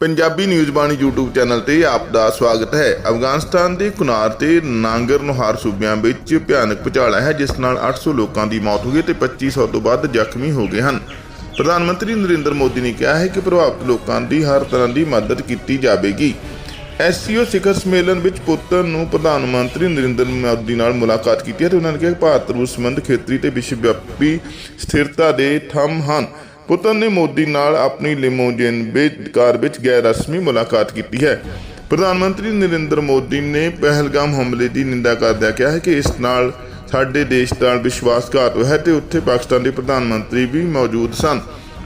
Punjabi news Bani YouTube channel ਤੇ ਆਪ ਦਾ ਸਵਾਗਤ ਹੈ। ਅਫਗਾਨਿਸਤਾਨ ਦੇ ਕੁਨਾਰ ਤੇ ਨਾਂਗਰ ਨੁਹਾਰ ਸੂਬਿਆਂ ਵਿੱਚ ਭਿਆਨਕ ਭੁਚਾਲ ਹੈ, ਜਿਸ ਨਾਲ 800 ਲੋਕਾਂ ਦੀ ਮੌਤ ਹੋ ਗਈ ਤੇ 2500 ਤੋਂ ਵੱਧ ਜ਼ਖਮੀ ਹੋ ਗਏ ਹਨ। ਪ੍ਰਧਾਨ ਮੰਤਰੀ ਨਰਿੰਦਰ ਮੋਦੀ ਨੇ ਕਿਹਾ ਹੈ ਕਿ ਪ੍ਰਭਾਵਿਤ ਲੋਕਾਂ ਦੀ ਹਰ ਤਰ੍ਹਾਂ ਦੀ ਮਦਦ ਕੀਤੀ ਜਾਵੇਗੀ। ਐਸਸੀਓ ਸਿਖਰ ਸੰਮੇਲਨ ਵਿੱਚ ਪੁੱਤਰ ਨੂੰ ਪ੍ਰਧਾਨ ਮੰਤਰੀ ਨਰਿੰਦਰ ਮੋਦੀ ਨਾਲ ਮੁਲਾਕਾਤ ਕੀਤੀ ਹੈ ਤੇ ਉਹਨਾਂ ਨੇ ਕਿਹਾ ਕਿ ਭਾਰਤ ਰੂਸ ਸੰਬੰਧ ਖੇਤਰੀ ਤੇ ਵਿਸ਼ਵ ਵਿਆਪੀ ਸਥਿਰਤਾ ਦੇ ਥੰਮ ਹਨ। ਪੁੱਤਰ ਨੇ ਮੋਦੀ ਨਾਲ ਆਪਣੀ ਲਿਮੋਜਿਨ ਵਿੱਚ ਕਾਰ ਵਿੱਚ ਗੈਰ ਰਸਮੀ ਮੁਲਾਕਾਤ ਕੀਤੀ ਹੈ। ਪ੍ਰਧਾਨ ਮੰਤਰੀ ਨਰਿੰਦਰ ਮੋਦੀ ਨੇ ਪਹਿਲਗਾਮ ਹਮਲੇ ਦੀ ਨਿੰਦਾ ਕਰਦਿਆਂ ਕਿਹਾ ਹੈ ਕਿ ਇਸ ਨਾਲ ਸਾਡੇ ਦੇਸ਼ ਨਾਲ ਵਿਸ਼ਵਾਸਘਾਤ ਹੋਇਆ ਹੈ ਤੇ ਉੱਥੇ ਪਾਕਿਸਤਾਨ ਦੇ ਪ੍ਰਧਾਨ ਮੰਤਰੀ ਵੀ ਮੌਜੂਦ ਸਨ।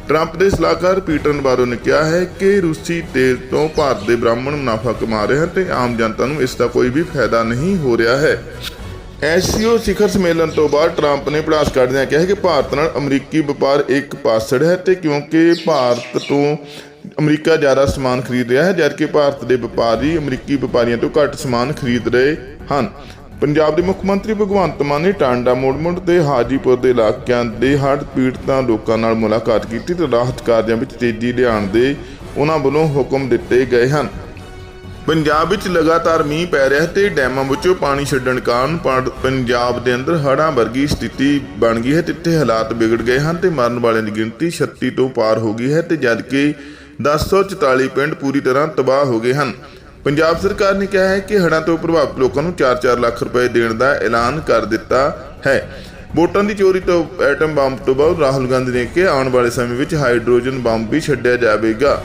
ਟਰੰਪ ਦੇ ਸਲਾਹਕਾਰ ਪੀਟਰ ਨਵਾਰੋ ਨੇ ਕਿਹਾ ਹੈ ਕਿ ਰੂਸੀ ਤੇਲ ਤੋਂ ਭਾਰਤ ਦੇ ਬ੍ਰਾਹਮਣ ਮੁਨਾਫਾ ਕਮਾ ਰਹੇ ਹਨ ਤੇ ਆਮ ਜਨਤਾ ਨੂੰ ਇਸ ਦਾ ਕੋਈ ਵੀ ਫਾਇਦਾ ਨਹੀਂ ਹੋ ਰਿਹਾ ਹੈ। ਐਸਸੀਓ ਸਿਖਰ ਸੰਮੇਲਨ ਤੋਂ ਬਾਅਦ ਟਰੰਪ ਨੇ ਭੜਾਸ ਕੱਢਦਿਆਂ ਕਿਹਾ ਕਿ ਭਾਰਤ ਨਾਲ ਅਮਰੀਕੀ ਵਪਾਰ ਇੱਕ ਪਾਸੜ ਹੈ ਤੇ ਕਿਉਂਕਿ ਭਾਰਤ ਤੋਂ ਅਮਰੀਕਾ ਜ਼ਿਆਦਾ ਸਮਾਨ ਖਰੀਦ ਰਿਹਾ ਹੈ, ਜਦਕਿ ਭਾਰਤ ਦੇ ਵਪਾਰੀ ਅਮਰੀਕੀ ਵਪਾਰੀਆਂ ਤੋਂ ਘੱਟ ਸਮਾਨ ਖਰੀਦ ਰਹੇ ਹਨ। ਪੰਜਾਬ ਦੇ ਮੁੱਖ ਮੰਤਰੀ ਭਗਵੰਤ ਮਾਨ ਨੇ ਟਾਂਡਾ ਮੋੜਮੁੜ ਤੇ ਹਾਜੀਪੁਰ ਦੇ ਇਲਾਕਿਆਂ ਦੇ ਹੜ੍ਹ ਪੀੜਤਾਂ ਲੋਕਾਂ ਨਾਲ ਮੁਲਾਕਾਤ ਕੀਤੀ ਤੇ ਰਾਹਤ ਕਾਰਜਾਂ ਵਿੱਚ ਤੇਜ਼ੀ ਲਿਆਉਣ ਦੇ ਉਹਨਾਂ ਵੱਲੋਂ ਹੁਕਮ ਦਿੱਤੇ ਗਏ ਹਨ। ਪੰਜਾਬ ਵਿੱਚ ਲਗਾਤਾਰ ਮੀਂਹ ਪੈ ਰਿਹਾ ਹੈ ਤੇ ਡੈਮਾਂ ਵਿੱਚੋਂ ਪਾਣੀ ਛੱਡਣ ਕਾਰਨ ਪੰ- ਪੰਜਾਬ ਦੇ ਅੰਦਰ ਹੜ੍ਹਾਂ ਵਰਗੀ ਸਥਿਤੀ ਬਣ ਗਈ ਹੈ ਜਿੱਥੇ ਹਾਲਾਤ ਵਿਗੜ ਗਏ ਹਨ ਤੇ ਮਰਨ ਵਾਲਿਆਂ ਦੀ ਗਿਣਤੀ 36 ਤੋਂ ਪਾਰ ਹੋ ਗਈ ਹੈ ਤੇ ਜਦਕਿ 1044 ਪਿੰਡ ਪੂਰੀ ਤਰ੍ਹਾਂ ਤਬਾਹ ਹੋ ਗਏ ਹਨ। ਪੰਜਾਬ ਸਰਕਾਰ ਨੇ ਕਿਹਾ ਹੈ ਕਿ ਹੜ੍ਹਾਂ ਤੋਂ ਪ੍ਰਭਾਵਿਤ ਲੋਕਾਂ ਨੂੰ 4-4 ਲੱਖ ਰੁਪਏ ਦੇਣ ਦਾ ਐਲਾਨ ਕਰ ਦਿੱਤਾ ਹੈ। ਵੋਟਾਂ ਦੀ ਚੋਰੀ ਤੋਂ ਐਟਮ ਬੰਬ ਤੋਂ ਬਾਅਦ ਰਾਹੁਲ ਗਾਂਧੀ ਨੇ ਕਿਹਾ, ਆਉਣ ਵਾਲੇ ਸਮੇਂ ਵਿੱਚ ਹਾਈਡਰੋਜਨ ਬੰਬ ਵੀ ਛੱਡਿਆ ਜਾਵੇਗਾ।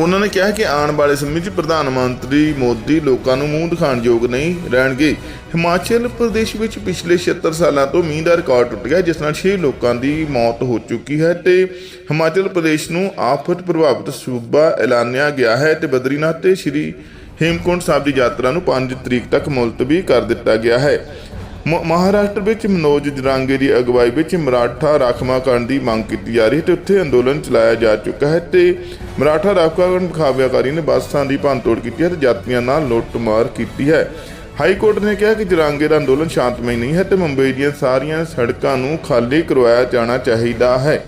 ਉਹਨਾਂ ਨੇ ਕਿਹਾ ਕਿ ਆਉਣ ਵਾਲੇ ਸਮੇਂ 'ਚ ਪ੍ਰਧਾਨ ਮੰਤਰੀ ਮੋਦੀ ਲੋਕਾਂ ਨੂੰ ਮੂੰਹ ਦਿਖਾਉਣ ਯੋਗ ਨਹੀਂ ਰਹਿਣਗੇ। ਹਿਮਾਚਲ ਪ੍ਰਦੇਸ਼ ਵਿੱਚ ਪਿਛਲੇ 76 ਸਾਲਾਂ ਤੋਂ ਮੀਂਹ ਦਾ ਰਿਕਾਰਡ ਟੁੱਟ ਗਿਆ, ਜਿਸ ਨਾਲ 6 ਲੋਕਾਂ ਦੀ ਮੌਤ ਹੋ ਚੁੱਕੀ ਹੈ ਤੇ ਹਿਮਾਚਲ ਪ੍ਰਦੇਸ਼ ਨੂੰ ਆਫਤ ਪ੍ਰਭਾਵਿਤ ਸੂਬਾ ਐਲਾਨਿਆ ਗਿਆ ਹੈ ਤੇ ਬਦਰੀਨਾਥ ਤੇ ਸ਼੍ਰੀ ਹੇਮਕੁੰਟ ਸਾਹਿਬ ਦੀ ਯਾਤਰਾ ਨੂੰ 5 ਤਰੀਕ ਤੱਕ ਮੁਲਤਵੀ ਕਰ ਦਿੱਤਾ ਗਿਆ ਹੈ। ਮਹਾਰਾਸ਼ਟਰ ਵਿੱਚ ਮਨੋਜ ਜਰਾਂਗੇ ਦੀ ਅਗਵਾਈ ਵਿੱਚ ਮਰਾਠਾ ਰਾਖਵਾਂਕਰਨ ਦੀ ਮੰਗ ਕੀਤੀ ਜਾ ਰਹੀ ਹੈ ਤੇ ਉੱਥੇ ਅੰਦੋਲਨ ਚਲਾਇਆ ਜਾ ਚੁੱਕਾ ਹੈ ਤੇ ਮਰਾਠਾ ਰਾਖਵਾਂਕਰਨ ਖਾਬਿਆਕਾਰੀ ਨੇ ਬੱਸਾਂ ਦੀ ਭੰਨਤੋੜ ਕੀਤੀ ਹੈ ਤੇ ਯਾਤਰੀਆਂ ਨਾਲ ਲੁੱਟਮਾਰ ਕੀਤੀ ਹੈ। ਹਾਈ ਕੋਰਟ ਨੇ ਕਿਹਾ ਕਿ ਜਰਾਂਗੇ ਦਾ ਅੰਦੋਲਨ ਸ਼ਾਂਤਮਈ ਨਹੀਂ ਹੈ ਤੇ ਮੁੰਬਈ ਦੀਆਂ ਸਾਰੀਆਂ ਸੜਕਾਂ ਨੂੰ ਖਾਲੀ ਕਰਵਾਇਆ ਜਾਣਾ ਚਾਹੀਦਾ ਹੈ।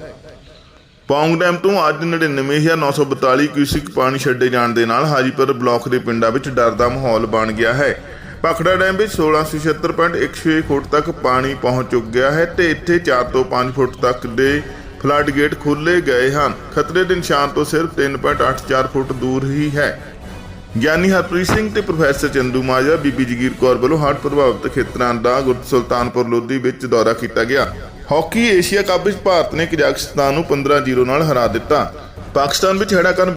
ਪੌਂਗ ਡੈਮ ਤੋਂ ਅੱਜ 99942 ਕਿਊਸਿਕ ਪਾਣੀ ਛੱਡੇ ਜਾਣ ਦੇ ਨਾਲ ਹਾਜੀਪੁਰ ਬਲਾਕ ਦੇ ਪਿੰਡਾਂ ਵਿੱਚ ਡਰ ਦਾ ਮਾਹੌਲ ਬਣ ਗਿਆ ਹੈ। ਪਖੜਾ ਡੈਮ ਵਿੱਚ 1676.16 ਫੁੱਟ ਤੱਕ ਪਾਣੀ ਪਹੁੰਚ ਚੁੱਕ ਹੈ ਤੇ ਇੱਥੇ 4 ਤੋਂ 5 ਫੁੱਟ ਤੱਕ ਦੇ ਫਲੱਡ ਗੇਟ ਖੋਲ੍ਹੇ ਗਏ ਹਨ। ਖਤਰੇ ਦੇ ਨਿਸ਼ਾਨ ਤੋਂ ਸਿਰਫ 3.84 ਫੁੱਟ ਦੂਰ ਹੀ ਹੈ। ਗਿਆਨੀ ਹਰਪ੍ਰੀਤ ਸਿੰਘ ਤੇ ਪ੍ਰੋਫੈਸਰ ਚੰਦੂ ਮਾਜਰਾ, ਬੀਬੀ ਜਗੀਰ ਕੌਰ ਵੱਲੋਂ ਹੜ੍ਹ ਪ੍ਰਭਾਵਿਤ ਖੇਤਰਾਂ ਦਾ ਗੁਰ ਸੁਲਤਾਨਪੁਰ ਲੋਧੀ ਵਿੱਚ ਦੌਰਾ ਕੀਤਾ ਗਿਆ। ਹਾਕੀ ਏਸ਼ੀਆ ਕੱਪ ਵਿੱਚ ਭਾਰਤ ਨੇ ਕਜ਼ਾਕਿਸਤਾਨ ਨੂੰ 15-0 ਨਾਲ ਹਰਾ ਦਿੱਤਾ। ਪਾਕਿਸਤਾਨ ਵਿੱਚ ਹੜਾ ਕਰਨ